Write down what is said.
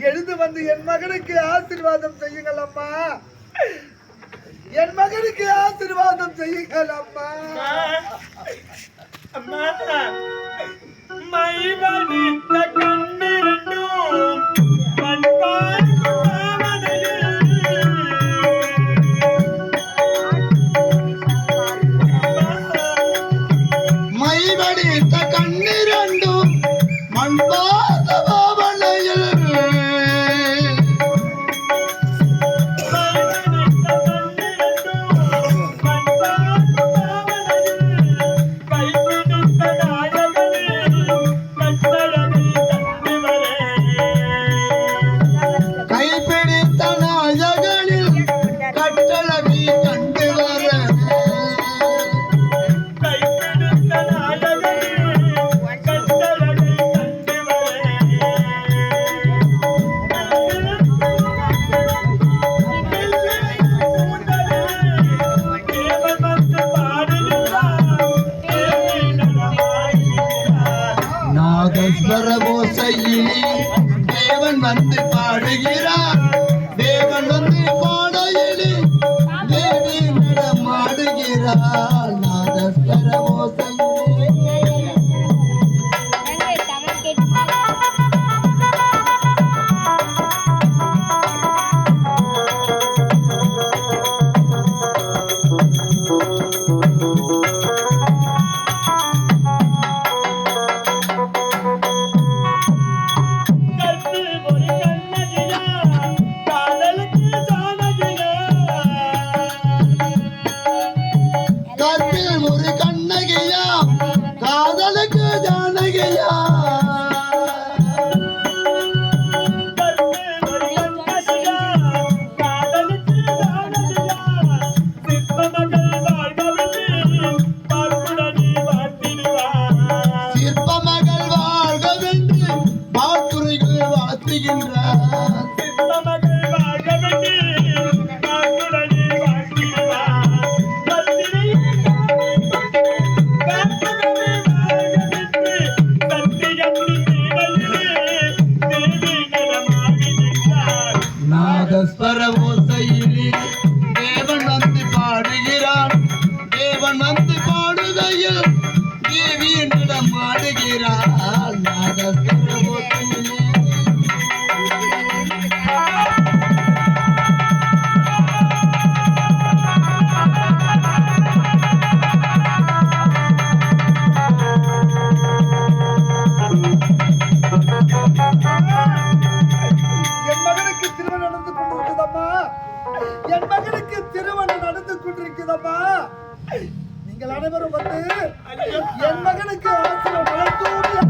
எழுந்து வந்து என் மகனுக்கு ஆசீர்வாதம் செய்யுங்கள் அம்மா. என் மகனுக்கு ஆசீர்வாதம் செய்யுங்கள் அம்மா. தேவன் வந்து வாழ்த்துறைகள் வாழ்த்துகின்றார் நாதஸ்வர தேவன் வந்து பாடுகிறான். தேவன் வந்து பாடுகையில் தேவி என்னிடம் ஆடுகிறாள். நாதஸ்வர திருமணம் நடந்து கொண்டிருக்குதம்மா நீங்கள் அனைவரும் வந்து என் மகனுக்கு ஆசீர்வாதம் வளர்த்தோடு